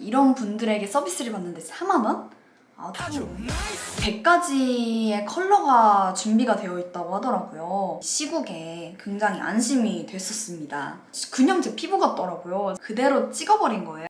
이런 분들에게 서비스를 받는데 4만 원? 아주 100가지의 컬러가 준비가 되어 있다고 하더라고요. 시국에 굉장히 안심이 됐었습니다. 그냥 제 피부 같더라고요. 그대로 찍어버린 거예요.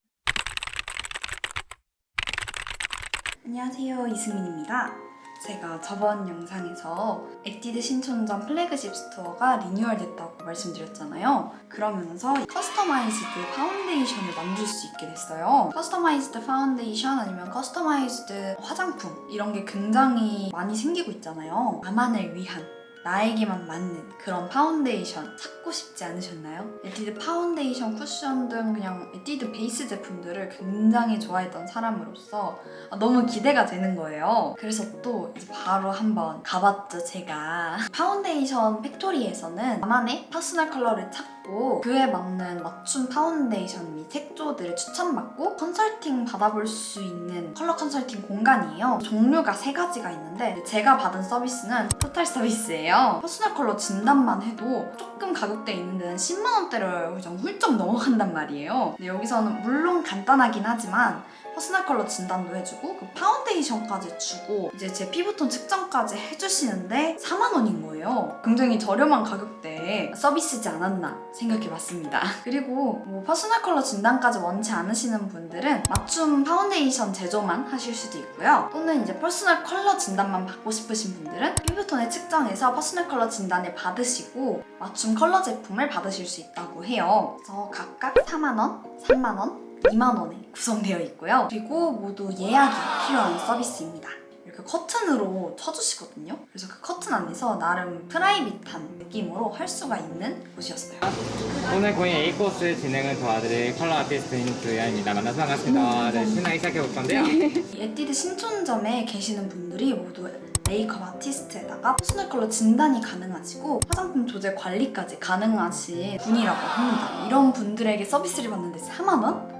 안녕하세요. 이승민입니다. 제가 저번 영상에서 에뛰드 신촌점 플래그십 스토어가 리뉴얼 됐다고 말씀드렸잖아요. 그러면서 커스터마이즈드 파운데이션을 만들 수 있게 됐어요. 커스터마이즈드 파운데이션 아니면 커스터마이즈드 화장품 이런 게 굉장히 많이 생기고 있잖아요. 나만을 위한 나에게만 맞는 그런 파운데이션 찾고 싶지 않으셨나요? 에뛰드 파운데이션, 쿠션 등 그냥 에뛰드 베이스 제품들을 굉장히 좋아했던 사람으로서 아, 너무 기대가 되는 거예요. 그래서 또 이제 바로 한번 가봤죠, 제가. 파운데이션 팩토리에서는 나만의 퍼스널 컬러를 찾고 그에 맞는 맞춤 파운데이션 및 색조들을 추천받고 컨설팅 받아볼 수 있는 컬러 컨설팅 공간이에요. 종류가 세 가지가 있는데 제가 받은 서비스는 토탈 서비스예요. 퍼스널 컬러 진단만 해도 조금 가격대 있는 데는 10만 원대를 그냥 훌쩍 넘어간단 말이에요. 근데 여기서는 물론 간단하긴 하지만 퍼스널 컬러 진단도 해주고 그 파운데이션까지 주고 이제 제 피부톤 측정까지 해주시는데 4만 원인 거예요. 굉장히 저렴한 가격대에 서비스지 않았나 생각해봤습니다. 그리고 뭐 퍼스널 컬러 진단까지 원치 않으시는 분들은 맞춤 파운데이션 제조만 하실 수도 있고요. 또는 이제 퍼스널 컬러 진단만 받고 싶으신 분들은 피부톤을 측정해서 퍼스널 컬러 진단을 받으시고 맞춤 컬러 제품을 받으실 수 있다고 해요. 그래서 각각 4만 원, 3만 원, 2만 원에 구성되어 있고요. 그리고 모두 예약이 필요한 서비스입니다. 이렇게 커튼으로 쳐주시거든요. 그래서 그 커튼 안에서 나름 프라이빗한 느낌으로 할 수가 있는 곳이었어요. 오늘 고인 A 코스 진행을 도와드릴 컬러 아티스트인 조야입니다. 만나서 반갑습니다. 네, 신나게 시작해 볼 건데요. 이 에뛰드 신촌점에 계시는 분들이 모두 메이크업 아티스트에다가 퍼스널 컬러 진단이 가능하시고 화장품 조제 관리까지 가능하신 분이라고 합니다. 이런 분들에게 서비스를 받는데 4만 원?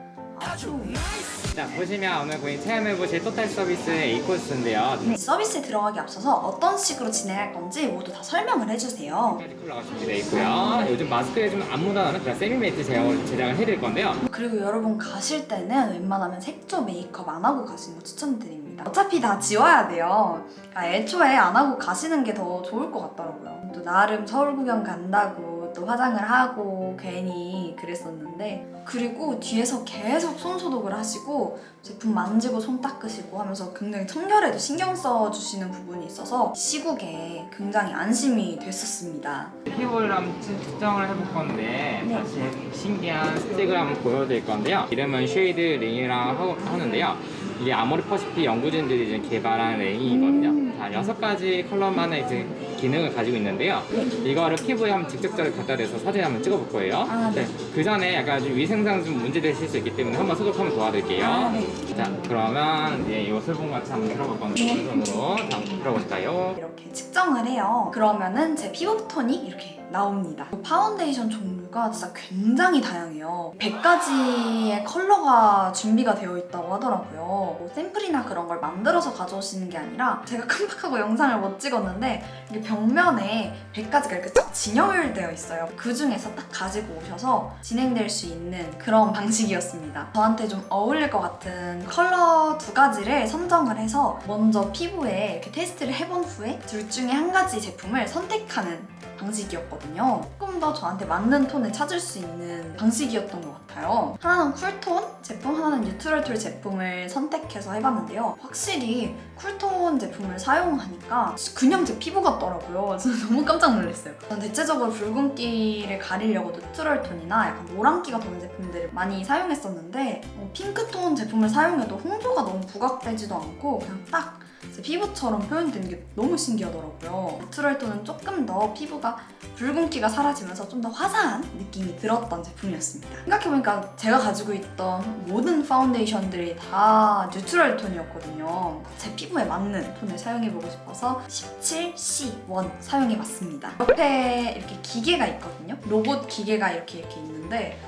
자 보시면 오늘 고인 체험해 보실 토탈 서비스 A 코스인데요. 네, 서비스에 들어가기 앞서서 어떤 식으로 진행할 건지 모두 다 설명을 해주세요. 가지 컬러가 준비되어 있고요. 요즘 마스크에 좀 안 묻어나는 그런 세미매트 제형을 제작을 해드릴 건데요. 그리고 여러분 가실 때는 웬만하면 색조 메이크업 안 하고 가시는 거 추천드립니다. 어차피 다 지워야 돼요. 그러니까 애초에 안 하고 가시는 게 더 좋을 것 같더라고요. 또 나름 서울 구경 간다고 또 화장을 하고 괜히 그랬었는데 그리고 뒤에서 계속 손 소독을 하시고 제품 만지고 손 닦으시고 하면서 굉장히 청결에도 신경 써주시는 부분이 있어서 시국에 굉장히 안심이 됐었습니다. 피부를 한번 측- 측정을 해볼 건데 네. 다시 신기한 스틱을 한번 보여드릴 건데요. 이름은 쉐이드 링이라고 하- 하는데요. 이게 아모르퍼시피 연구진들이 이제 개발한 링이거든요. 음. 자, 여섯 가지 컬러만의 이제 기능을 가지고 있는데요. 이거를 피부에 한번 직접적으로 갖다 대서 사진 한번 찍어볼 거예요. 아, 네. 그 전에 약간 좀 위생상 좀 문제 되실 수 있기 때문에 한번 소독하면 도와드릴게요. 아, 네. 자, 그러면 이제 이 슬봉 같이 한번 들어볼 건데 오른손으로 자, 들어보실까요? 이렇게 측정을 해요. 그러면은 제 피부 톤이 이렇게 나옵니다. 파운데이션 종류 가 진짜 굉장히 다양해요. 100가지의 컬러가 준비가 되어 있다고 하더라고요. 뭐 샘플이나 그런 걸 만들어서 가져오시는 게 아니라 제가 깜빡하고 영상을 못 찍었는데 이게 벽면에 100가지가 이렇게 쫙 진열되어 있어요. 그 중에서 딱 가지고 오셔서 진행될 수 있는 그런 방식이었습니다. 저한테 좀 어울릴 것 같은 컬러 두 가지를 선정을 해서 먼저 피부에 이렇게 테스트를 해본 후에 둘 중에 한 가지 제품을 선택하는 방식이었거든요. 조금 더 저한테 맞는 톤을 찾을 수 있는 방식이었던 것 같아요. 하나는 쿨톤 제품, 하나는 뉴트럴 톤 제품을 선택해서 해봤는데요. 확실히 쿨톤 제품을 사용하니까 그냥 제 피부 같더라고요. 진짜 너무 깜짝 놀랐어요. 전 대체적으로 붉은기를 가리려고 뉴트럴 톤이나 약간 노란기가 도는 제품들을 많이 사용했었는데 어, 핑크톤 제품을 사용해도 홍조가 너무 부각되지도 않고 그냥 딱제 피부처럼 표현되는 게 너무 신기하더라고요. 뉴트럴 톤은 조금 더 피부가 붉은기가 사라지면서 좀 더 화사한 느낌이 들었던 제품이었습니다. 생각해보니까 제가 가지고 있던 모든 파운데이션들이 다 뉴트럴 톤이었거든요. 제 피부에 맞는 톤을 사용해보고 싶어서 17C1 사용해봤습니다. 옆에 이렇게 기계가 있거든요. 로봇 기계가 이렇게 이렇게 있는데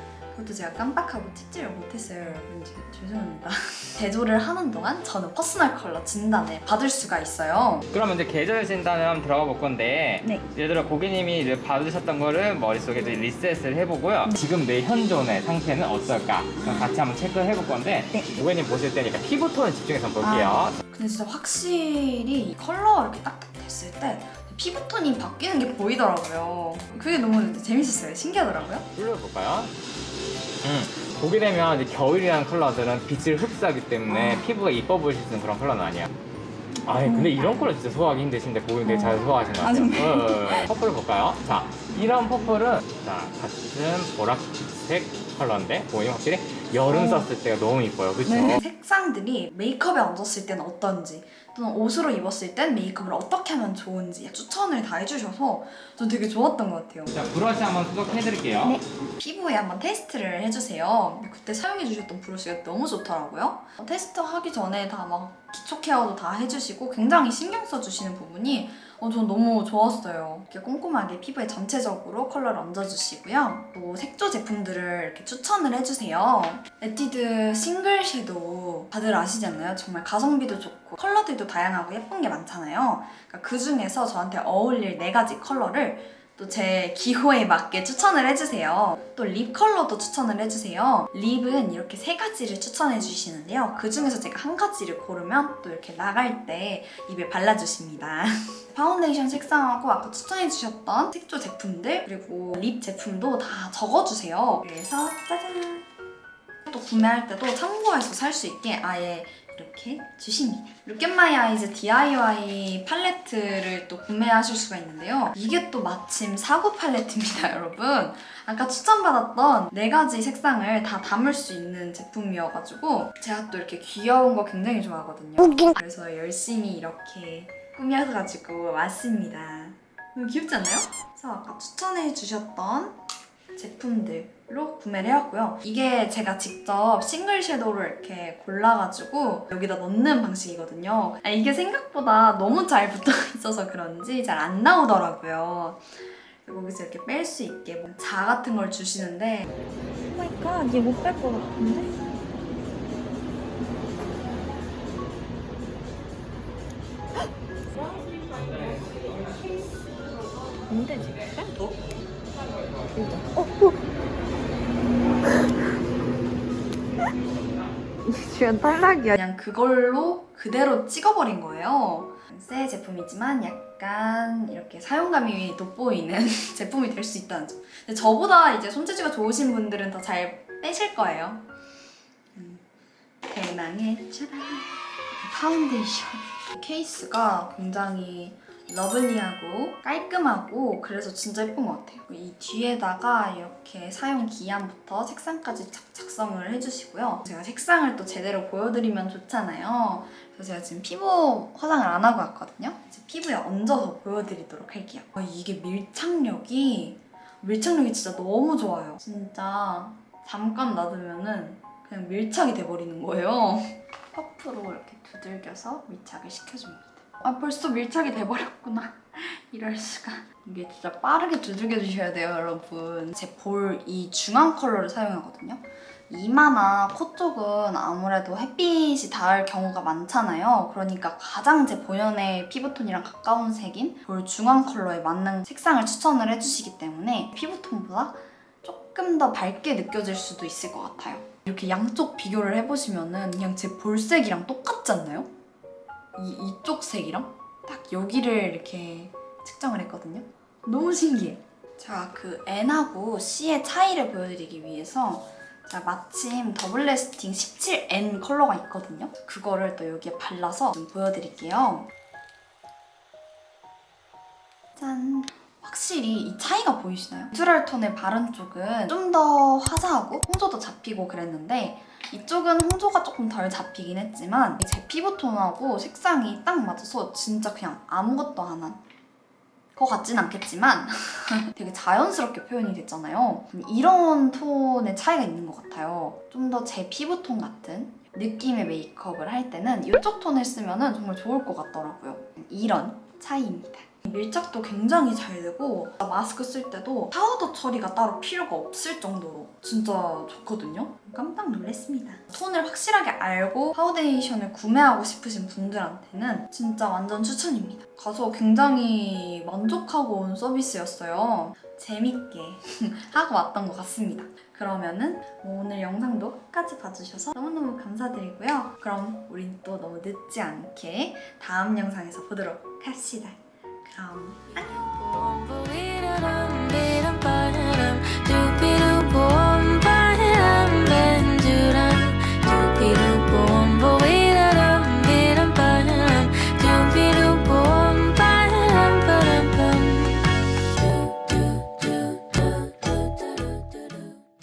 그것도 제가 깜빡하고 찍지를 못했어요, 여러분. 제- 죄송합니다. 제조를 하는 동안 저는 퍼스널 컬러 진단을 받을 수가 있어요. 그러면 이제 계절 진단을 한번 들어가 볼 건데 네. 예를 들어 고객님이 이제 받으셨던 거를 머릿속에 이제 리셋을 해보고요. 지금 내 현존의 상태는 어떨까? 그럼 같이 한번 체크를 해볼 건데 네. 고객님 보실 때니까 피부 톤을 집중해서 한번 볼게요. 근데 진짜 확실히 이 컬러 이렇게 딱 됐을 때 피부톤이 바뀌는 게 보이더라고요. 그게 너무 재밌었어요. 신기하더라고요. 눌러볼까요? 음, 보게 되면 이제 겨울이라는 컬러들은 빛을 흡수하기 때문에 아. 피부가 이뻐 보일 수 있는 그런 컬러는 아니야. 아니 근데 이런 컬러 진짜 소화하기 힘드신데 고객님 되게 잘 소화하신 것 아, 같아요. 정말? 어, 어, 어. 퍼플을 볼까요? 자, 이런 퍼플은 자 같은 보라색 컬러인데 고객님 확실히 여름 어. 썼을 때가 너무 이뻐요, 그렇죠? 네. 색상들이 메이크업에 얹었을 때는 어떤지 또는 옷으로 입었을 땐 메이크업을 어떻게 하면 좋은지 추천을 다 해주셔서 전 되게 좋았던 것 같아요. 자, 브러쉬 한번 수정해드릴게요. 네. 피부에 한번 테스트를 해주세요. 그때 사용해주셨던 브러쉬가 너무 좋더라고요. 테스트 하기 전에 다 막 기초 케어도 다 해주시고 굉장히 신경 써주시는 부분이 어, 전 너무 좋았어요. 이렇게 꼼꼼하게 피부에 전체적으로 컬러를 얹어주시고요. 또 색조 제품들을 이렇게 추천을 해주세요. 에뛰드 싱글 섀도우 다들 아시잖아요. 정말 가성비도 좋고 컬러들도 다양하고 예쁜 게 많잖아요. 그러니까 그 중에서 저한테 어울릴 네 가지 컬러를 또 제 기호에 맞게 추천을 해주세요. 또 립 컬러도 추천을 해주세요. 립은 이렇게 세 가지를 추천해 주시는데요. 그 중에서 제가 한 가지를 고르면 또 이렇게 나갈 때 입에 발라주십니다. 파운데이션 색상하고 아까 추천해 주셨던 색조 제품들 그리고 립 제품도 다 적어주세요. 그래서 짜잔! 또 구매할 때도 참고해서 살 수 있게 아예 이렇게 주십니다. 룩앤마이 아이즈 DIY 팔레트를 또 구매하실 수가 있는데요. 이게 또 마침 사구 팔레트입니다, 여러분. 아까 추천받았던 네 가지 색상을 다 담을 수 있는 제품이어가지고 제가 또 이렇게 귀여운 거 굉장히 좋아하거든요. 그래서 열심히 이렇게 꾸며가지고 왔습니다. 너무 귀엽지 않나요? 그래서 아까 추천해 주셨던 제품들로 구매를 해왔고요. 이게 제가 직접 싱글 섀도우를 이렇게 골라가지고 여기다 넣는 방식이거든요. 아, 이게 생각보다 너무 잘 붙어 있어서 그런지 잘 안 나오더라고요. 여기서 이렇게 뺄 수 있게 뭐 자 같은 걸 주시는데 오마이갓 얘못 뺄 것 같은데? 뭔데 지금? 너? 어? 어? 지금 탈락이야 그냥 그걸로 그대로 찍어버린 거예요. 새 제품이지만 약간 이렇게 사용감이 돋보이는 제품이 될 수 있다는 점. 근데 저보다 이제 손재주가 좋으신 분들은 더 잘 빼실 거예요. 음, 대망의 짜란 파운데이션 케이스가 굉장히 러블리하고 깔끔하고 그래서 진짜 예쁜 것 같아요. 이 뒤에다가 이렇게 사용 기한부터 색상까지 착 작성을 해주시고요. 제가 색상을 또 제대로 보여드리면 좋잖아요. 그래서 제가 지금 피부 화장을 안 하고 왔거든요. 이제 피부에 얹어서 보여드리도록 할게요. 아, 이게 밀착력이 밀착력이 진짜 너무 좋아요. 진짜 잠깐 놔두면은 그냥 밀착이 돼버리는 거예요. 퍼프로 이렇게 두들겨서 밀착을 시켜줍니다. 아 벌써 밀착이 돼버렸구나. 이럴 수가. 이게 진짜 빠르게 두들겨 주셔야 돼요, 여러분. 제 볼 이 중앙 컬러를 사용하거든요. 이마나 코 쪽은 아무래도 햇빛이 닿을 경우가 많잖아요. 그러니까 가장 제 본연의 피부톤이랑 가까운 색인 볼 중앙 컬러에 맞는 색상을 추천을 해주시기 때문에 피부톤보다 조금 더 밝게 느껴질 수도 있을 것 같아요. 이렇게 양쪽 비교를 해보시면은 그냥 제 볼색이랑 똑같지 않나요? 이, 이쪽 색이랑 딱 여기를 이렇게 측정을 했거든요. 너무 신기해. 자, 그 N하고 C의 차이를 보여드리기 위해서 자, 마침 더블 레스팅 17N 컬러가 있거든요. 그거를 또 여기에 발라서 좀 보여드릴게요. 짠. 확실히 이 차이가 보이시나요? 내추럴 톤의 바른 쪽은 좀 더 화사하고 홍조도 잡히고 그랬는데 이쪽은 홍조가 조금 덜 잡히긴 했지만 제 피부톤하고 색상이 딱 맞아서 진짜 그냥 아무것도 안 한 것 같진 않겠지만 되게 자연스럽게 표현이 됐잖아요. 이런 톤의 차이가 있는 것 같아요. 좀 더 제 피부톤 같은 느낌의 메이크업을 할 때는 이쪽 톤을 쓰면 정말 좋을 것 같더라고요. 이런 차이입니다. 밀착도 굉장히 잘 되고 마스크 쓸 때도 파우더 처리가 따로 필요가 없을 정도로 진짜 좋거든요. 깜짝 놀랐습니다. 톤을 확실하게 알고 파우데이션을 구매하고 싶으신 분들한테는 진짜 완전 추천입니다. 가서 굉장히 만족하고 온 서비스였어요. 재밌게 하고 왔던 것 같습니다. 그러면은 뭐 오늘 영상도 끝까지 봐주셔서 너무너무 감사드리고요. 그럼 우린 또 너무 늦지 않게 다음 영상에서 보도록 합시다. 好，哎妞。